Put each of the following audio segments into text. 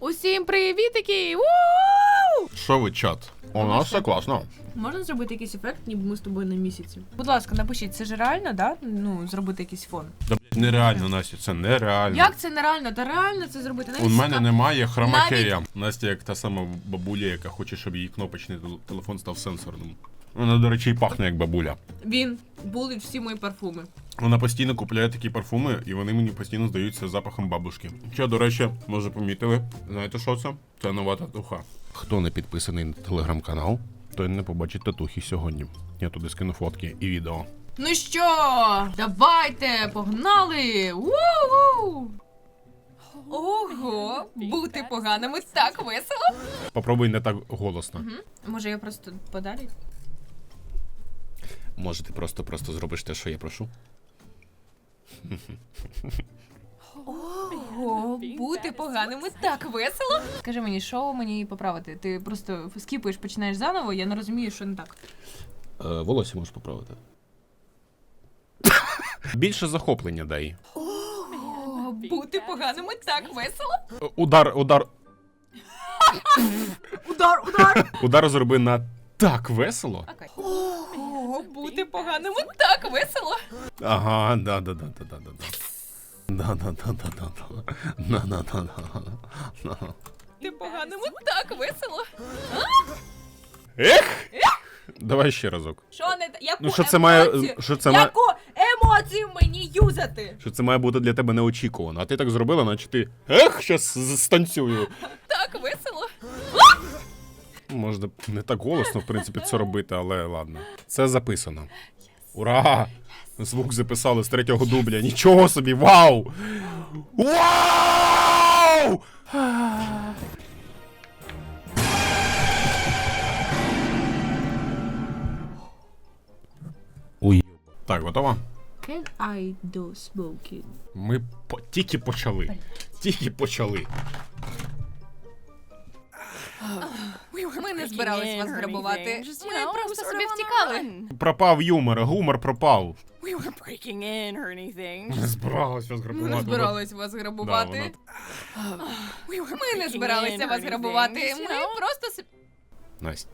Усім привітики! Уу! Що ви, чат? У нас все класно. Можна зробити якийсь ефект, ніби ми з тобою на місяці. Будь ласка, напишіть, це ж реально, да? Ну, зробити якийсь фон. Да, блядь, нереально, Настя, це нереально. Як це нереально? Та реально це зробити навіть У мене ска- немає хромакея. Настя як та сама бабуля, яка хоче, щоб її кнопочний тел- телефон став сенсорним. Вона, до речі, і пахне як бабуля. Він булить всі мої парфуми. Вона постійно купляє такі парфуми, і вони мені постійно здаються запахом бабушки. Що, до речі, може помітили? Знаєте, що це? Це нова татуха. Хто не підписаний на телеграм-канал, той не побачить татухи сьогодні. Я туди скину фотки і відео. Ну що, давайте, погнали! Ву-ву! Ого, бути поганими так весело. Попробуй не так голосно. Може я просто подалі? Може, ти просто просто зробиш те, що я прошу? Ого, бути поганими так весело. Скажи мені, що мені поправити? Ти просто скіпаєш, починаєш заново, я не розумію, що не так. Е, волосся можеш поправити. Більше захоплення дай. О, бути поганими так весело. Е, Удар, удар. Удар, удар. Удар зроби на так весело. Окей. Бути поганими так весело. Ага, да, да, да, да, да, да. Да, да, да, да, да, да. Да, да, да, да, да. Бути поганими так весело. Ех! Давай ще разок. Що не та- яку Ну, що це має- емоцію? що це має- яку емоцію мені юзати? Що це має бути для тебе неочікувано. А ти так зробила, наче ти. Ех, щас з- станцюю. Так весело. Можна не так голосно, в принципі, це робити, але ладно. Це записано. Ура! Звук записали з третього дубля. Нічого собі! Вау! Вау! Уй. Так, готова? Can I do smoking? Ми по- тільки почали. Тільки почали. Не збирались вас грабувати. Ми просто собі втікали. Пропав юмор, гумор пропав. We weren't breaking in or anything. Не збиралась вас Ми грабувати. не збирались вас Да, грабувати. вона- We weren't Ми не збиралися вас грабувати. Just, Ми know, просто собі. Настя.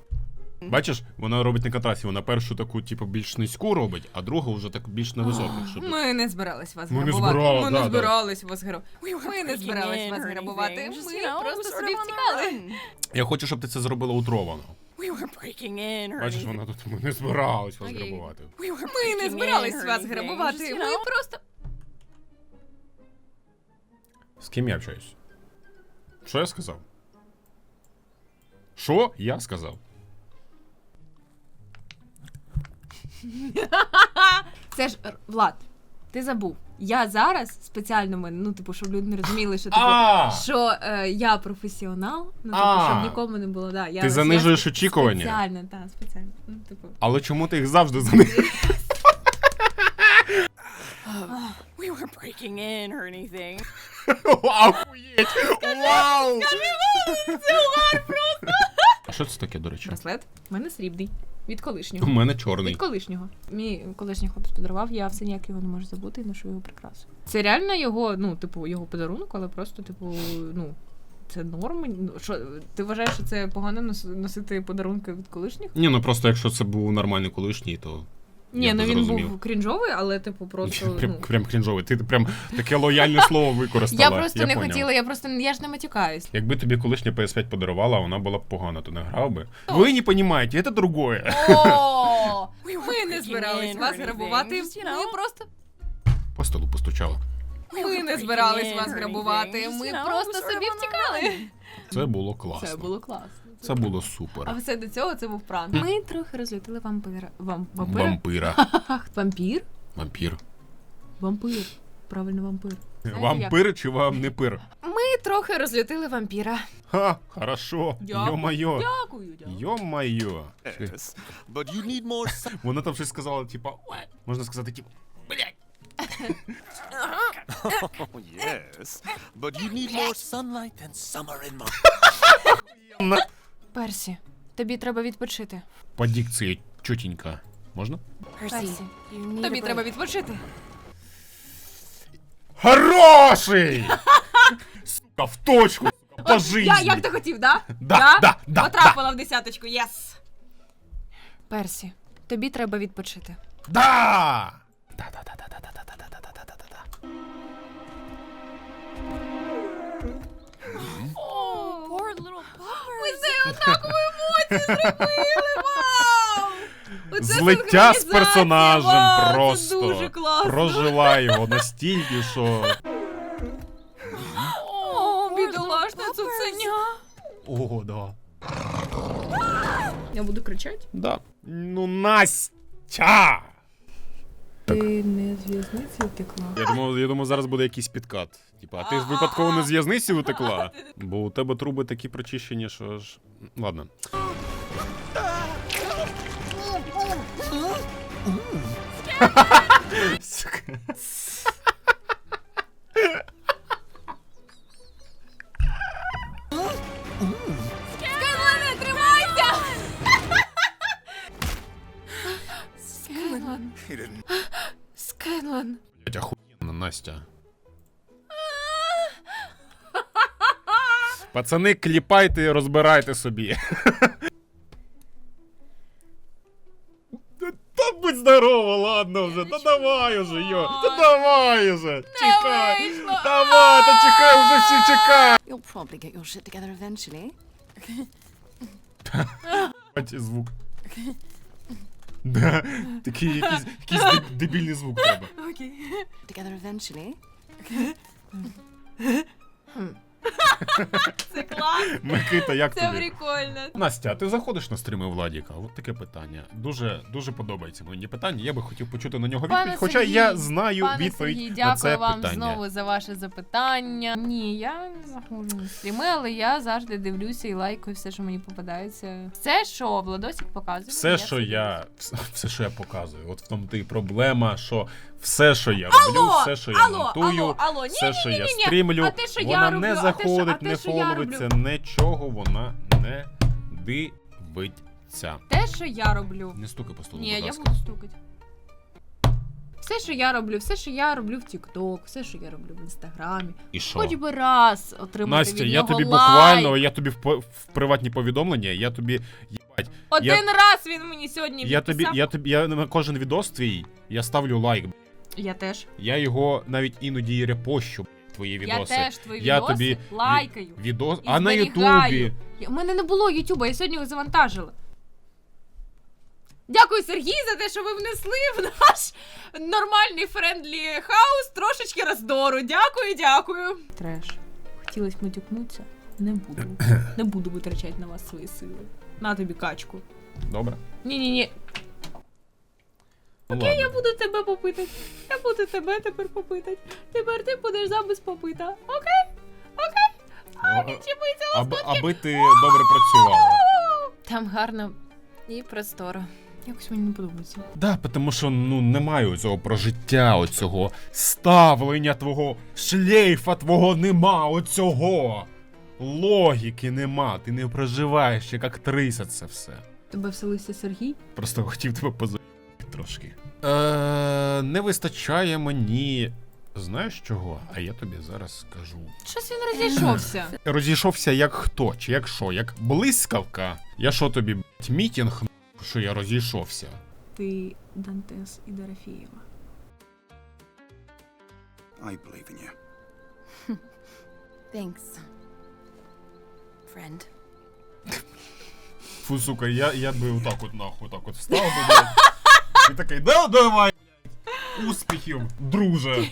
Бачиш, вона робить на контрасті, вона першу таку, типу, більш низьку робить, а другу вже так більш невисоку. Щоб... Ми не збирались вас Ми не грабувати. збирали, Ми да, не да. збирались вас грабувати. Ми не збирались вас грабувати. Ми просто собі втікали. Я хочу, щоб ти це зробила утровано. We weren't breaking in Бачиш, вона тут ми не збирались вас Окей. грабувати. Ми не збирались вас грабувати. Just, you Ми просто. З ким я общаюсь? Що я сказав? Що я сказав? Це ж Влад. Ти забув. Я зараз спеціально мене, ну типу, щоб люди не розуміли, що типу, А! що е, я професіонал, ну типу, А! щоб нікому не було. Да, я, Ти я занижуєш очікування. Спеціально, так, спеціально. Ну, типу. Але чому ти їх завжди занижуєш? We weren't breaking in or anything. Охуєть! Вау! А що це таке, до речі? Браслет. У мене срібний. Від колишнього. У мене чорний. Від колишнього. Мій колишній хлопець подарував, я все ніяк його не можу забути і ношу його прикрасу. Це реально його, ну, типу, його подарунок, але просто, типу, ну. Це норма? Ну, Що, ти вважаєш, що це погано нос- носити подарунки від колишніх? Ні, ну просто якщо це був нормальний колишній, то. Ні, я ну він зрозумів. був крінжовий, але типу просто. Прям, ну, прям крінжовий. Ти прям таке лояльне слово використала. я просто не поняв. хотіла, я просто я ж не матюкаюсь. Якби тобі колишня PS5 подарувала, вона була б погана, то не грав би. Ви не розумієте, це другое. О, ми не збирались вас грабувати. Ми просто По столу постучала. ми не збирались вас грабувати. Ми просто собі втікали. Це було класно. Це було класно. Це було супер. А все до цього це був пранк. Ми трохи розлютили вампира. Вам вампира? Вампира. Ах, вампір? Вампір. Вампир. Правильно, вампир. Вампир чи вам не пир? Ми трохи розлютили вампіра. Ха, хорошо. Дякую. Йо-майо. Дякую, дякую. Йо-майо. Yes, but you need more. Вона там щось сказала, типа, «Ой». можна сказати, типа, блядь. Oh, yes, but you need more sunlight than summer in my. Персі, тобі треба відпочити. По дикції чутенько. Можна? Персі, тобі треба відпочити. Хороший! Сука, в точку! сука, по житті. Я, як ти хотів, да? Да, да, да, Потрапила в десяточку, єс! Персі, тобі треба відпочити. Да! Це однакову зробили, вау! Оце Злиття з синхронізація, персонажем вау, просто. Це дуже класно. Прожила його настільки, що. О, бідолашне цуценя. О, да. Я буду кричати? Да. Ну, Настя! Ти не з в'язниці втекла? Я думав, я думав, зараз буде якийсь підкат. Типа, а ти ж випадково не з в'язниці утекла? Бо у тебе труби такі прочищені, що ж. Ладно. Сука. Скайлан. Скайлан. Блять, охуєнна Настя. Пацани, кліпайте і розбирайте собі. Та будь здорова, ладно вже, та давай уже, йо, та давай уже, чекай, давай, та чекай, вже всі чекають. You'll probably get your shit together eventually. Звук. Да, такий якийсь, якийсь деб- дебільний звук треба. Together eventually. Це клас, Микита, як це тобі? прикольно. Настя, ти заходиш на стріми Владіка? От таке питання. Дуже дуже подобається мені питання. Я би хотів почути на нього відповідь. Пане Хоча Сергій, я знаю Пане відповідь Сергій, на дякую це вам питання. знову за ваше запитання. Ні, я не заходжу на стріми, але я завжди дивлюся і лайкаю все, що мені попадається. Все, що Владосик показує. Все, що я, все, все, що я показую, от в тому ти і проблема, що все, що я роблю, Алло, все, що я алло, монтую, алло, алло, ні, все, ні, що ні, я ні, ні. стрімлю, А те, що я вона роблю, не а те, що- заходить, а те, не що я фоловиться, роблю. нічого вона не дивиться. Те, що я роблю. Не стукай по столу, Ні, будь я ласка. буду стукати. Все, що я роблю, все, що я роблю в TikTok, все, що я роблю в інстаграмі. І що? Хоч би раз отримати Настя, від я нього тобі лайк. буквально, я тобі в, по- в приватні повідомлення, я тобі їбать. Один я- раз він мені сьогодні Я тобі, я тобі, я на кожен відос твій, я ставлю лайк. Я теж. Я його навіть іноді репощу, твої відоси. Я теж твої Я відоси тобі лайкаю. Відос, і а на. Ютубі. У мене не було Ютуба, я сьогодні його завантажила. Дякую, Сергій, за те, що ви внесли в наш нормальний френдлі хаус трошечки роздору. Дякую, дякую. Треш. Хотілося матюкнутися. Не буду. Не буду витрачати на вас свої сили. На тобі качку. Добре. Ні-ні-ні, Ну, я буду тебе попитати. Я буду тебе тепер попитати. Тепер ти будеш замість попита. Окей? Окей? А, О, відчепиться Аби, аби ти добре працювала. Там гарно і просторо. Якось мені не подобається. Да, тому що ну немає цього прожиття, оцього ставлення твого шлейфа твого нема, оцього. Логіки нема, ти не проживаєш як актриса це все. Тебе вселився Сергій? Просто хотів тебе поза трошки. Е, не вистачає мені. Знаєш чого? А я тобі зараз скажу. Щось він розійшовся. Розійшовся як хто, чи як що, як блискавка. Я що тобі, б***ь, мітінг, що я розійшовся? Ти Дантес і Дорофєєва. I believe in you. Thanks. Friend. Фу, сука, я, я би отак от нахуй, так от встав би, блядь. І такий, да, давай. блядь. Успіхів, друже.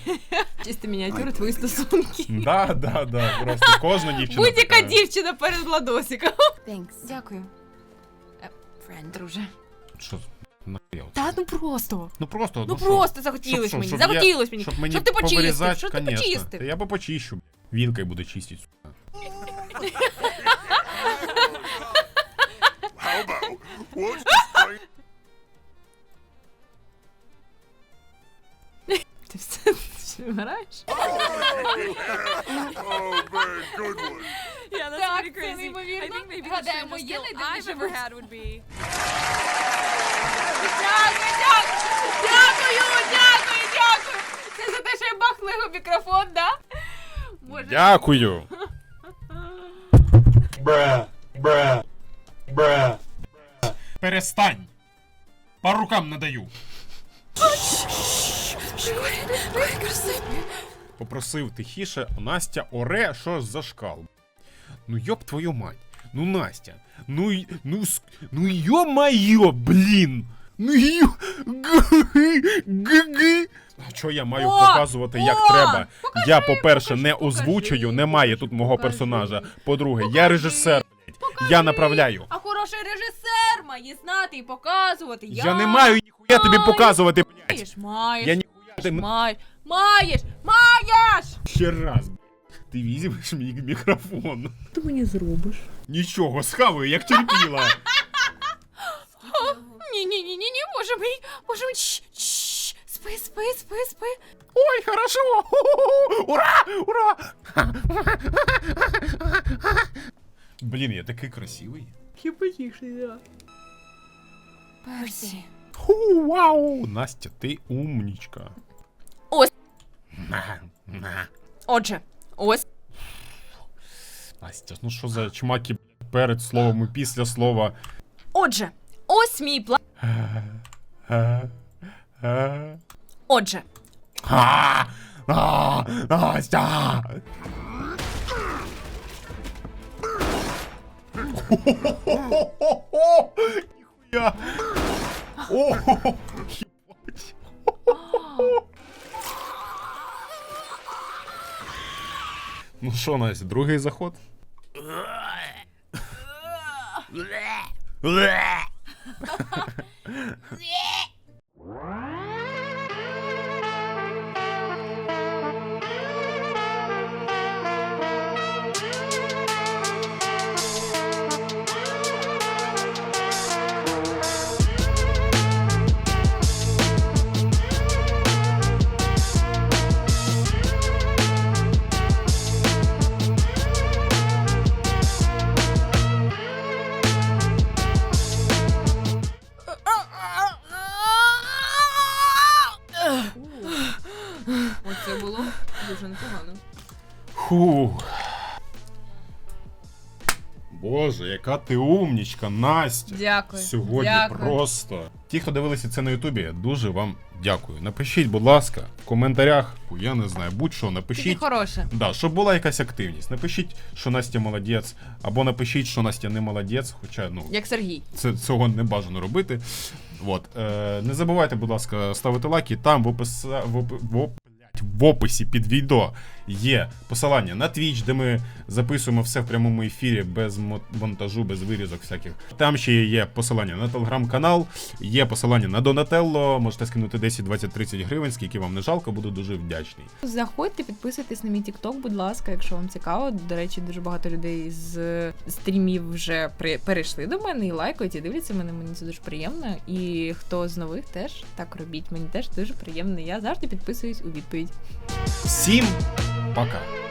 Чисто мініатюри твої стосунки. Да, да, да. Просто кожна дівчина. Будь-яка така. дівчина перед Владосиком. Thanks. Дякую, Friend. друже. Що? нахуя оце? Та ну просто. Ну просто, Ну що? просто Щоб захотілось що, мені. щоб я- Захотілось мені. Щоб мені Щоб ти почистив, повирізати, щоб ти конечно. почистив. Та Я би почищу. Вілкою буде чистити. сука. How about what's the Ти все що, граєш? Man, good one. Yeah, that's Так, pretty це crazy. неймовірно. Think maybe the Гадаємо, strangest є skill найдивніша I've ever had would be. Дякую, дякую, дякую, дякую, дякую. Це за те, що я бахнула його мікрофон, да? Боже. Дякую. Перестань! По рукам надаю. Попросив тихіше, Настя оре, що за шкал. Ну йоб твою мать. Ну Настя. Ну й- ну ну йо-майо, блін. Ну йо. Г-ги. Що я маю О! показувати як О! треба? Покажи, я, по-перше, покажи, не покажи, озвучую, немає тут мого покажи. персонажа. По-друге, я режисер. покажи. Я направляю. А хороший режисер має знати і показувати. Я не маю ніхуя тобі показувати, блядь. Маєш, маєш, Я ніхуя ти маєш, маєш, маєш! ще раз. блядь. Ти візьмеш мій мікрофон. Ти мені зробиш? Нічого, схаваю, як терпіла. Ні, ні, ні, ні, ні, боже мій, боже мій, чш, чш, спи, спи, спи, спи. Ой, хорошо! Ху-ху-ху! Ура! Ура! Блін, я такий красивий. Percy. Ху, вау! Настя, ти умнічка. Ось. Отже, ось Настя, ну що за чмаки перед словом і після слова. Отже, ось мій план. Отже, Настя! Ніхуя! О, їбать. Ну що, Настя, другий заход? оце було дуже непогано. Фу. Боже, яка ти умнічка, Настя. Дякую. Сьогодні Дякую. просто. Ті, хто дивилися це на Ютубі, дуже вам дякую. Напишіть, будь ласка, в коментарях, я не знаю, будь-що, Тільки напишіть. хороше. Да, щоб була якась активність. Напишіть, що Настя молодець, або напишіть, що Настя не молодець, хоча ну Як Сергій. це цього не бажано робити. От. Е, не забувайте, будь ласка, ставити лайки. Там в, опис... в, оп... в, описі під відео є посилання на Twitch, де ми записуємо все в прямому ефірі без мо- монтажу, без вирізок всяких. Там ще є посилання на телеграм-канал, є посилання на Донателло. Можете скинути 10, 20, 30 гривень, скільки вам не жалко, буду дуже вдячний. Заходьте, підписуйтесь на мій TikTok, будь ласка, якщо вам цікаво. До речі, дуже багато людей з стрімів вже при... перейшли до мене і лайкають, і дивляться мене. Мені це дуже приємно. І хто з нових теж так робіть. Мені теж дуже приємно. Я завжди підписуюсь у відповідь. Всім пока!